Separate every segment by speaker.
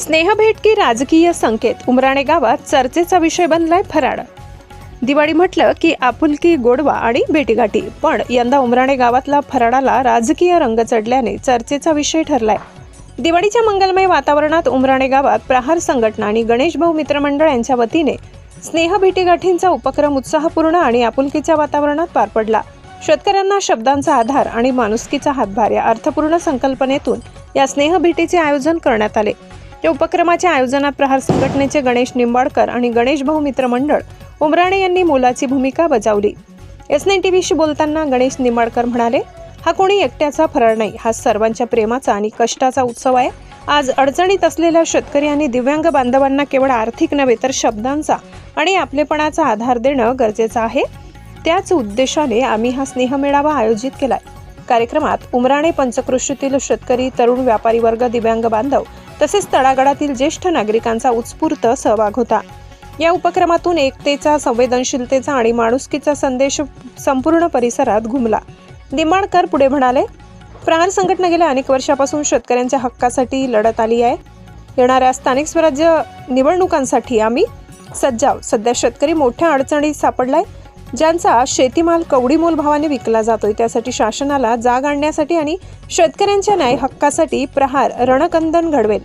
Speaker 1: स्नेहभेट की राजकीय संकेत. उमराणे गावात चर्चेचा विषय बनलाय फराळ. दिवाळी म्हटलं की आपुलकी गोडवा आणि भेटीगाठी पण यंदा उमराणे गावातला फराळाला राजकीय रंग चढल्याने चर्चेचा विषय ठरलाय. दिवाळीच्या मंगलमय वातावरणात उमराणे गावात प्रहार संघटना आणि गणेश भाऊ मित्रमंडळ यांच्या वतीने स्नेह भेटीगाठींचा उपक्रम उत्साहपूर्ण आणि आपुलकीच्या वातावरणात पार पडला. शेतकऱ्यांना शब्दांचा आधार आणि माणुसकीचा हातभार या अर्थपूर्ण संकल्पनेतून या स्नेह भेटीचे आयोजन करण्यात आले. या उपक्रमाच्या आयोजनात प्रहार संघटनेचे गणेश निंबाडकर आणि गणेश भाऊ मित्र मंडळ उमराणे यांनी मोलाची भूमिका बजावली. एस नाईन टी व्हीशी बोलताना गणेश निंबाडकर म्हणाले हा कोणी एकट्याचा फराळ नाही हा सर्वांच्या प्रेमाचा आणि कष्टाचा उत्सव आहे. आज अडचणीत असलेल्या शेतकरी आणि दिव्यांग बांधवांना केवळ आर्थिक नव्हे तर शब्दांचा आणि आपलेपणाचा आधार देणं गरजेचं आहे. त्याच उद्देशाने आम्ही हा स्नेहमेळावा आयोजित केलाय. कार्यक्रमात उमराणे पंचकृषीतील शेतकरी तरुण व्यापारी वर्ग दिव्यांग बांधव तसेच तळागाळातील ज्येष्ठ नागरिकांचा उत्स्फूर्त सहभाग होता. या उपक्रमातून एकतेचा संवेदनशीलतेचा आणि माणुसकीचा संदेश संपूर्ण परिसरात घुमला. निमाणकर पुढे म्हणाले प्रहार संघटना गेल्या अनेक वर्षापासून शेतकऱ्यांच्या हक्कासाठी लढत आली आहे. येणाऱ्या स्थानिक स्वराज्य निवडणुकांसाठी आम्ही सज्जाव. सध्या शेतकरी मोठ्या अडचणीत सापडलाय. ज्यांचा शेतीमाल कवडी मोल भावाने विकला जातोय त्यासाठी शासनाला जाग आणण्यासाठी आणि शेतकऱ्यांच्या न्याय हक्कासाठी प्रहार रणकंदन घडवेल.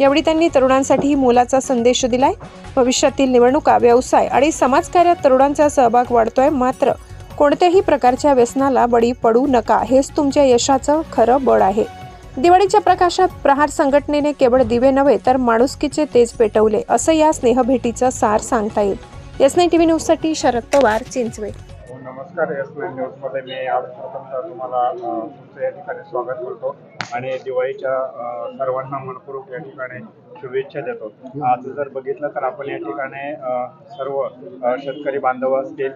Speaker 1: यावेळी त्यांनी तरुणांसाठी मोलाचा संदेश दिलाय. भविष्यातील निवडणुका व्यवसाय आणि समाजकार्यात तरुणांचा सहभाग वाढतोय. मात्र कोणत्याही प्रकारच्या व्यसनाला बळी पडू नका. हेच तुमच्या यशाचं खरं बळ आहे. दिवाळीच्या प्रकाशात प्रहार संघटनेने केवळ दिवे नव्हे तर माणुसकीचे तेज पेटवले असं या स्नेहभेटीचं सार सांगता येईल. एस नाईन टी व्ही न्यूजसाठी शरद पवार चिंचवे
Speaker 2: नमस्कार एस नाईन न्यूजमध्ये मी आज प्रथमतः तुम्हाला तुमचं या ठिकाणी स्वागत करतो. आणि दिवाळीच्या सर्वांना मनपूर्वक या ठिकाणी शुभेच्छा देतो. आज जर बघितलं तर आपण या ठिकाणी सर्व शेतकरी बांधव असतील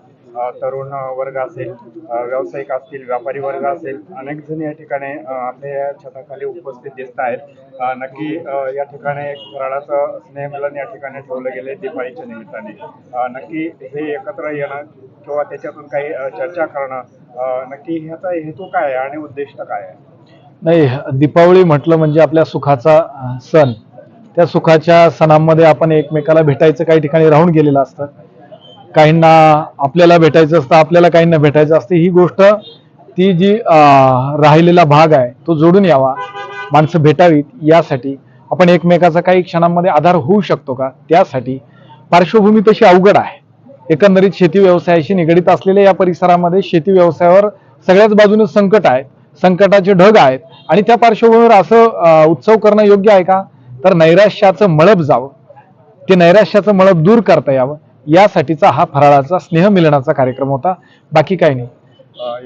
Speaker 2: तरुण वर्ग असेल व्यावसायिक असतील व्यापारी वर्ग असेल अनेक जण या ठिकाणी आपल्या छताखाली उपस्थित दिसत आहेत. नक्की या ठिकाणी एक फराळाचं स्नेहमिलन या ठिकाणी ठेवलं गेलं दिवाळीच्या निमित्ताने. नक्की हे एकत्र येणं किंवा त्याच्यातून काही चर्चा करणं नक्की ह्याचा हेतू काय आहे आणि उद्दिष्ट काय आहे?
Speaker 3: नाही दीपावली म्हटलं म्हणजे आपल्या सुखाचा सण. त्या सुखाच्या सणांमध्ये आपण एकमेकाला भेटायचं काही ठिकाणी राहून गेलेलं असतं. काहींना आपल्याला भेटायचं असतं आपल्याला काहींना भेटायचं असतं. ही गोष्ट ती जी राहिलेला भाग आहे तो जोडून यावा. माणसं भेटावीत यासाठी आपण एकमेकाचा काही क्षणांमध्ये आधार होऊ शकतो का? त्यासाठी पार्श्वभूमी तशी अवघड आहे. एकंदरीत शेती व्यवसायाशी निगडीत असलेल्या या परिसरामध्ये शेती व्यवसायावर सगळ्याच बाजूने संकट आहे. संकटाचे ढग आहेत. आणि त्या पार्श्वभूमीवर असं उत्सव करणं योग्य आहे का? तर नैराश्याचं मळप जावं. ते नैराश्याचं मळब दूर करता यावं. यासाठीचा हा फराळाचा स्नेह मिलनाचा कार्यक्रम होता. बाकी काही नाही.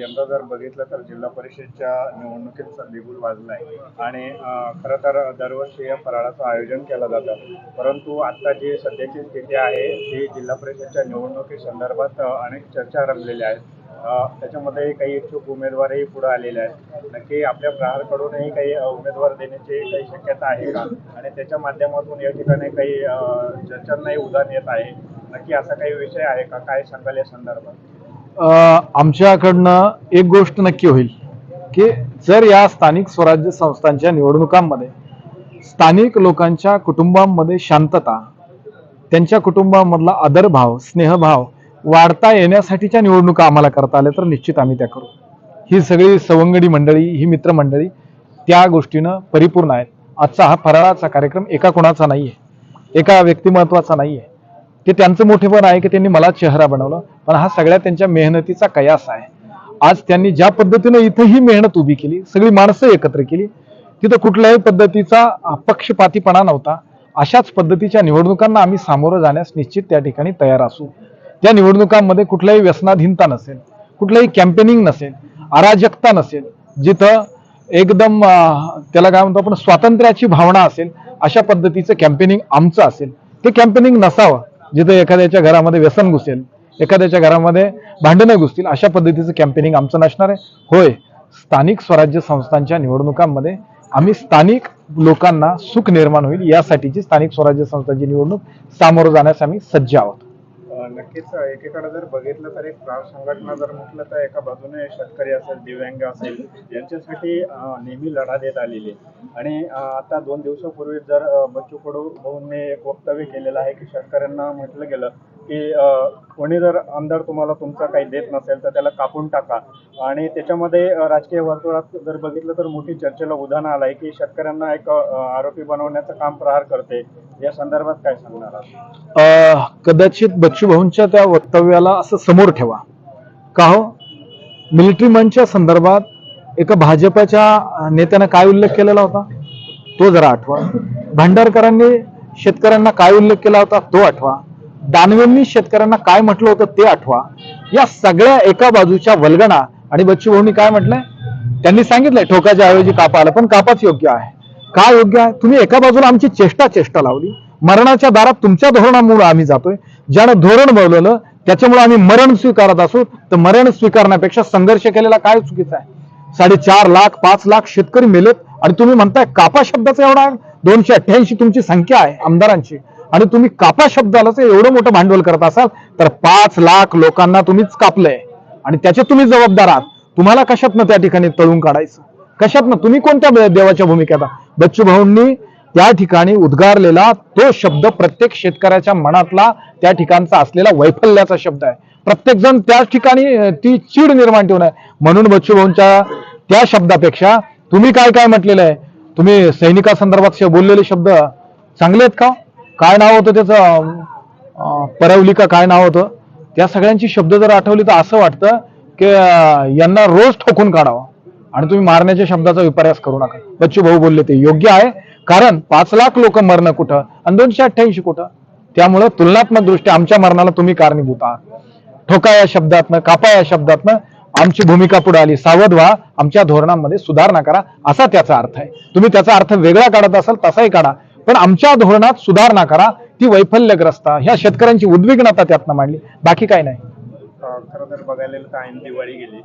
Speaker 2: यंदा जर बघितलं तर जिल्हा परिषदच्या निवडणुकीचा बिगुल वाजलाय आणि खर खरं तर दरवर्षी या फराळाचं आयोजन केलं जातं. परंतु आता जी सध्याची स्थिती आहे ती जिल्हा परिषदच्या निवडणुकी संदर्भात अनेक चर्चा रंगलेल्या आहेत. त्याच्यामध्ये काही इच्छुक उमेदवारही पुढे आलेले आहेत. नक्की आपल्या प्रहारकडूनही काही उमेदवार देण्याची काही शक्यता आहे का? आणि त्याच्या माध्यमातून या ठिकाणी काही चर्चांनाही उधाण येत आहे. नक्की असा काही विषय आहे का? काय सांगाल या संदर्भात?
Speaker 3: आमच्याकडनं एक गोष्ट नक्की होईल की जर या स्थानिक स्वराज्य संस्थांच्या निवडणुकांमध्ये स्थानिक लोकांच्या कुटुंबांमध्ये शांतता त्यांच्या कुटुंबामधला आदरभाव स्नेहभाव वाढता येण्यासाठीच्या निवडणुका आम्हाला करता आल्या तर निश्चित आम्ही त्या करू. ही सगळी सवंगडी मंडळी ही मित्रमंडळी त्या गोष्टीनं परिपूर्ण आहेत. आजचा हा फराळाचा कार्यक्रम एका कोणाचा नाही आहे एका व्यक्तिमत्वाचा नाही आहे ते त्यांचं मोठेपण आहे की त्यांनी मला चेहरा बनवला पण हा सगळ्या त्यांच्या मेहनतीचा कयास आहे. आज त्यांनी ज्या पद्धतीनं इथं ही मेहनत उभी केली सगळी माणसं एकत्र केली तिथं कुठल्याही पद्धतीचा पक्षपातीपणा नव्हता. अशाच पद्धतीच्या निवडणुकांना आम्ही सामोरं जाण्यास निश्चित त्या ठिकाणी तयार असू. त्या निवडणुकांमध्ये कुठल्याही व्यसनाधीनता नसेल कुठलंही कॅम्पेनिंग नसेल अराजकता नसेल जिथं एकदम त्याला काय म्हणतो आपण स्वातंत्र्याची भावना असेल अशा पद्धतीचं कॅम्पेनिंग आमचं असेल. ते कॅम्पेनिंग नसावं जिथं एखाद्याच्या घरामध्ये व्यसन घुसेल एखाद्याच्या घरामध्ये भांडणं घुसतील अशा पद्धतीचं कॅम्पेनिंग आमचं नसणार आहे. होय स्थानिक स्वराज्य संस्थांच्या निवडणुकांमध्ये आम्ही स्थानिक लोकांना सुख निर्माण होईल यासाठीची स्थानिक स्वराज्य संस्थांची निवडणूक सामोरं जाण्यास आम्ही सज्ज आहोत.
Speaker 2: नक्कीच एकीकडे जर बघितलं तर एक प्राण संघटना जर म्हटलं तर एका बाजूने शेतकरी असेल दिव्यांग असेल यांच्यासाठी नेहमी लढा देत आलेली आणि आता दोन दिवसापूर्वी जर बच्चू कडू भाऊंनी एक वक्तव्य केलेलं आहे की शेतकऱ्यांना म्हटलं गेलं की कोणी जर आमदार तुम्हाला तुमचा काही देत नसेल तर त्याला कापून टाका. आणि त्याच्यामध्ये राजकीय वर्तुळात जर बघितलं तर मोठी चर्चेला उदाहरण आलं आहे की शेतकऱ्यांना एक आरोपी बनवण्याचं काम प्रहार करते. या संदर्भात काय सांगणार
Speaker 3: कदाचित बच्चू भाऊंच्या त्या वक्तव्याला असं समोर ठेवा. का हो? मिलिटरी मंचच्या संदर्भात एका भाजपाच्या नेत्यानं काय उल्लेख केलेला होता? तो जरा आठवा. भांडारकरांनी शेतकऱ्यांना काय उल्लेख केला होता? तो आठवा. दानवेंनी शेतकऱ्यांना काय म्हटलं होतं? ते आठवा. या सगळ्या एका बाजूच्या वल्गणा आणि बच्चू भाऊंनी काय म्हटलंय? त्यांनी सांगितलंय ठोकाच्या ऐवजी कापा आलं पण कापाच योग्य आहे. का योग्य आहे? तुम्ही एका बाजूला आमची चेष्टा चेष्टा लावली. मरणाच्या दारात तुमच्या धोरणामुळे आम्ही जातोय. ज्यानं धोरण बोलवलं त्याच्यामुळे आम्ही मरण स्वीकारत असू तर मरण स्वीकारण्यापेक्षा संघर्ष केलेला काय चुकीचा आहे? साडेचार लाख पाच लाख शेतकरी मेलेत आणि तुम्ही म्हणताय कापा शब्दाचा एवढा दोनशे अठ्ठ्याऐंशी तुमची संख्या आहे आमदारांची. आणि तुम्ही कापा शब्दालाच एवढं मोठं भांडवल करत असाल तर पाच लाख लोकांना तुम्हीच कापलंय. आणि त्याचे तुम्ही जबाबदार आहात. तुम्हाला कशातनं त्या ठिकाणी तळून काढायचं? कशातनं? तुम्ही कोणत्या देवाच्या भूमिकेत आहात? बच्चू भाऊंनी त्या ठिकाणी उद्गारलेला तो शब्द प्रत्येक शेतकऱ्याच्या मनातला त्या ठिकाणचा असलेला वैफल्याचा शब्द आहे. प्रत्येक जण त्या ठिकाणी ती चीड निर्माण ठेवून आहे. म्हणून बच्चूभाऊंच्या त्या शब्दापेक्षा तुम्ही काय काय म्हटलेलं आहे? तुम्ही सैनिकासंदर्भात बोललेले शब्द चांगले आहेत का? काय नाव होतं त्याचं? परवली का काय नाव होतं? त्या सगळ्यांची शब्द जर आठवली तर असं वाटतं की यांना रोज ठोकून काढावं. आणि तुम्ही मारण्याच्या शब्दाचा विपर्यास करू नका. बच्चू भाऊ बोलले ते योग्य आहे. कारण पाच लाख लोक मरणं कुठं? आणि दोनशे अठ्ठ्याऐंशी कुठं? त्यामुळं तुलनात्मक दृष्ट्या आमच्या मरणाला तुम्ही कारणीभूत आहात. ठोका या शब्दातनं कापा या शब्दातनं आमची भूमिका पुढे आली. सावध व्हा. आमच्या धोरणांमध्ये सुधारणा करा. असा त्याचा अर्थ आहे. तुम्ही त्याचा अर्थ वेगळा काढत असाल तसाही काढा. पण आमच्या धोरणात सुधारणा करा. ती वैफल्यग्रस्त. ह्या शेतकऱ्यांची उद्विग्नता त्यातनं मांडली. बाकी काही नाही.
Speaker 2: खरं तर बघायला दिवाळी गेली.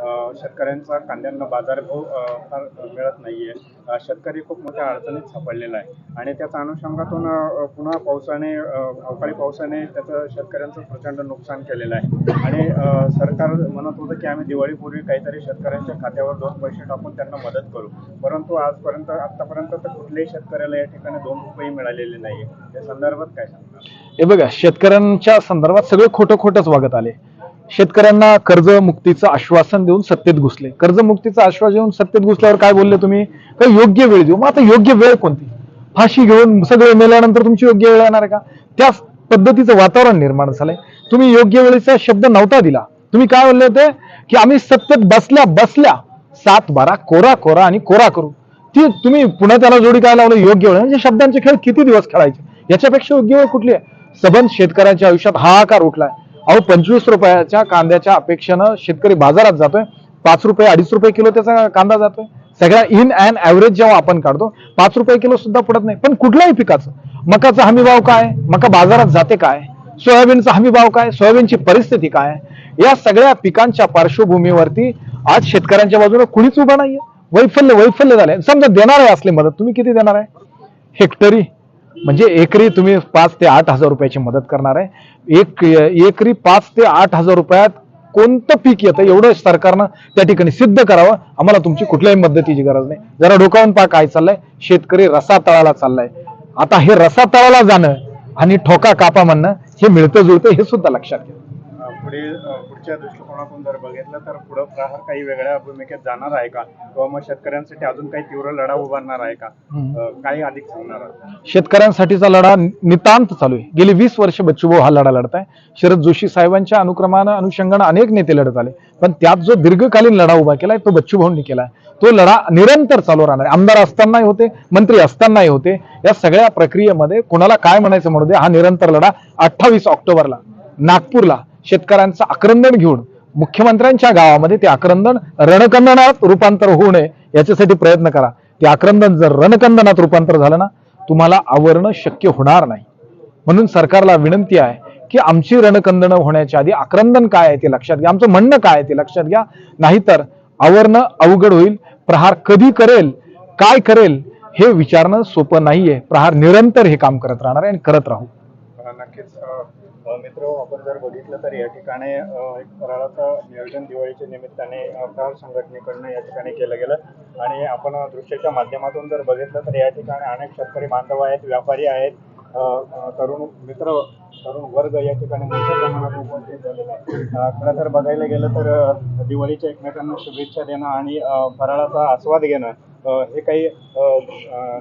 Speaker 2: शेतकऱ्यांचा कांद्यांना बाजारभाव फार मिळत नाहीये. आहे शेतकरी खूप मोठ्या अडचणीत सापडलेला आहे. आणि त्याच्या अनुषंगातून पुन्हा पावसाने अवकाळी पावसाने त्याचं शेतकऱ्यांचं प्रचंड नुकसान केलेलं आहे. आणि सरकार म्हणत होतं की आम्ही दिवाळीपूर्वी काहीतरी शेतकऱ्यांच्या खात्यावर दोन पैसे टाकून त्यांना मदत करू. परंतु आजपर्यंत आतापर्यंत तर कुठल्याही शेतकऱ्याला या ठिकाणी दोन रुपये मिळालेले नाही या संदर्भात काय सांगणार?
Speaker 3: हे बघा शेतकऱ्यांच्या संदर्भात सगळे खोटं खोटंच वागत आले. शेतकऱ्यांना कर्जमुक्तीचं आश्वासन देऊन सत्तेत घुसले. कर्जमुक्तीचं आश्वासन देऊन सत्तेत घुसल्यावर काय बोलले तुम्ही? काही योग्य वेळ देऊ? मग आता योग्य वेळ कोणती? फाशी घेऊन सगळे मेल्यानंतर तुमची योग्य वेळ येणार आहे का? त्या पद्धतीचं वातावरण निर्माण झालंय. तुम्ही योग्य वेळेचा शब्द नव्हता दिला. तुम्ही काय बोलले होते? की आम्ही सत्तेत बसल्या बसल्या सात बारा कोरा कोरा आणि कोरा करू. ती तुम्ही पुन्हा त्याला जोडी काय लावलं? योग्य वेळ. म्हणजे शब्दांचे खेळ किती दिवस खेळायचे? याच्यापेक्षा योग्य वेळ कुठली आहे? सबंध शेतकऱ्यांच्या आयुष्यात हाहाकार उठलाय. अहो पंचवीस रुपयाच्या कांद्याच्या अपेक्षेनं शेतकरी बाजारात जातोय. पाच रुपये अडीच रुपये किलो त्याचा कांदा जातोय. सगळ्या इन अँड ऍव्हरेज जेव्हा आपण काढतो पाच रुपये किलो सुद्धा पडत नाही. पण कुठल्याही पिकाचं? मकाचा हमी भाव काय? मका बाजारात जाते काय? सोयाबीनचा हमी भाव काय? सोयाबीनची परिस्थिती काय? या सगळ्या पिकांच्या पार्श्वभूमीवरती आज शेतकऱ्यांच्या बाजूने कुणीच उभं नाहीये. वैफल्य वैफल्य झालंय. समजा देणार आहे असली मदत. तुम्ही किती देणार आहे? हेक्टरी. म्हणजे एकरी तुम्ही पाच ते आठ हजार रुपयाची मदत करणार आहे. एक एकरी पाच ते आठ हजार रुपयात कोणतं पीक येतं एवढं सरकारनं त्या ठिकाणी सिद्ध करावं. आम्हाला तुमची कुठल्याही मदतीची गरज नाही. जरा डोकावून पा काय चाललंय. शेतकरी रसा तळाला चाललाय. आता हे रसा तळाला जाणं आणि ठोका कापा म्हणणं हे मिळतं जुळतं हे सुद्धा लक्षात घ्या.
Speaker 2: पुढे पुढच्या दृष्टिकोनातून जर बघितलं तर पुढं प्रहार काही वेगळ्या भूमिकेत जाणार आहे का? किंवा मग शेतकऱ्यांसाठी अजून काही तीव्र लढा उभारणार आहे का? काही अधिक सांगणार?
Speaker 3: शेतकऱ्यांसाठीचा लढा नितांत चालू आहे. गेली वीस वर्ष बच्चूभाऊ हा लढा लढत आहे. शरद जोशी साहेबांच्या अनुक्रमानं अनुषंगानं अनेक नेते लढत आले. पण त्यात जो दीर्घकालीन लढा उभा केलाय तो बच्चूभाऊंनी केलाय. तो लढा निरंतर चालू राहणार आहे. आमदार असतानाही होते मंत्री असतानाही होते. या सगळ्या प्रक्रियेमध्ये कुणाला काय म्हणायचं म्हणू दे हा निरंतर लढा अठ्ठावीस ऑक्टोबरला नागपूरला शेतकऱ्यांचं आक्रंदन घेऊन मुख्यमंत्र्यांच्या गावामध्ये ते आक्रंदन रणकंदनात रूपांतर होऊ नये याच्यासाठी प्रयत्न करा. ते आक्रंदन जर रणकंदनात रूपांतर झालं ना तुम्हाला आवरणं शक्य होणार नाही. म्हणून सरकारला विनंती आहे की आमची रणकंदनं होण्याच्या आधी आक्रंदन काय आहे ते लक्षात घ्या. आमचं म्हणणं काय आहे ते लक्षात घ्या. नाहीतर आवरणं अवघड होईल. प्रहार कधी करेल काय करेल हे विचारणं सोपं नाहीये. प्रहार निरंतर हे काम करत राहणार आहे आणि करत राहू.
Speaker 2: नक्कीच मित्र आपण जर बघितलं तर या ठिकाणी एक फराळाचं नियोजन दिवाळीच्या निमित्ताने फराळ संघटनेकडनं या ठिकाणी केलं गेलं. आणि आपण दृश्याच्या माध्यमातून जर बघितलं तर या ठिकाणी अनेक शेतकरी बांधव आहेत व्यापारी आहेत. तरुण मित्र तरुण वर्ग या ठिकाणी मोठ्या प्रमाणात उपस्थित झालेला आहे खरं तर बघायला गेलं तर दिवाळीच्या एकमेकांना शुभेच्छा देणं आणि फराळाचा आस्वाद घेणं हे काही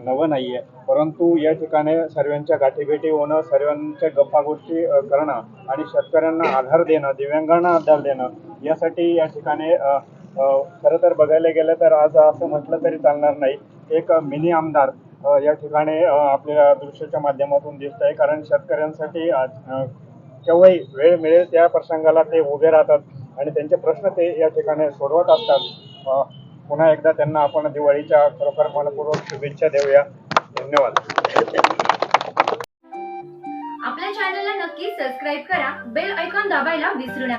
Speaker 2: नवं नाही आहे परंतु या ठिकाणी सर्वांच्या गाठीभेटी होणं सर्वांच्या गप्पा गोष्टी करणं आणि शेतकऱ्यांना आधार देणं दिव्यांगांना आधार देणं यासाठी या ठिकाणी खरं तर बघायला गेलं तर आज असं म्हटलं तरी चालणार नाही. एक मिनी आमदार या ठिकाणी आपल्याला आपल्या दृश्याच्या माध्यमातून दिसत आहे कारण शेतकऱ्यांसाठी आज केव्हाही वेळ मिळेल त्या प्रसंगाला ते उभे राहतात आणि त्यांचे प्रश्न ते या ठिकाणी सोडवत असतात. पुन्हा एकदा त्यांना आपण दिवाळीच्या खरोखर मनपूर्वक शुभेच्छा देऊया. धन्यवाद.
Speaker 4: आपल्या चॅनलला नक्की सबस्क्राईब करा. बेल ऐकॉन दाबायला विसरू नका.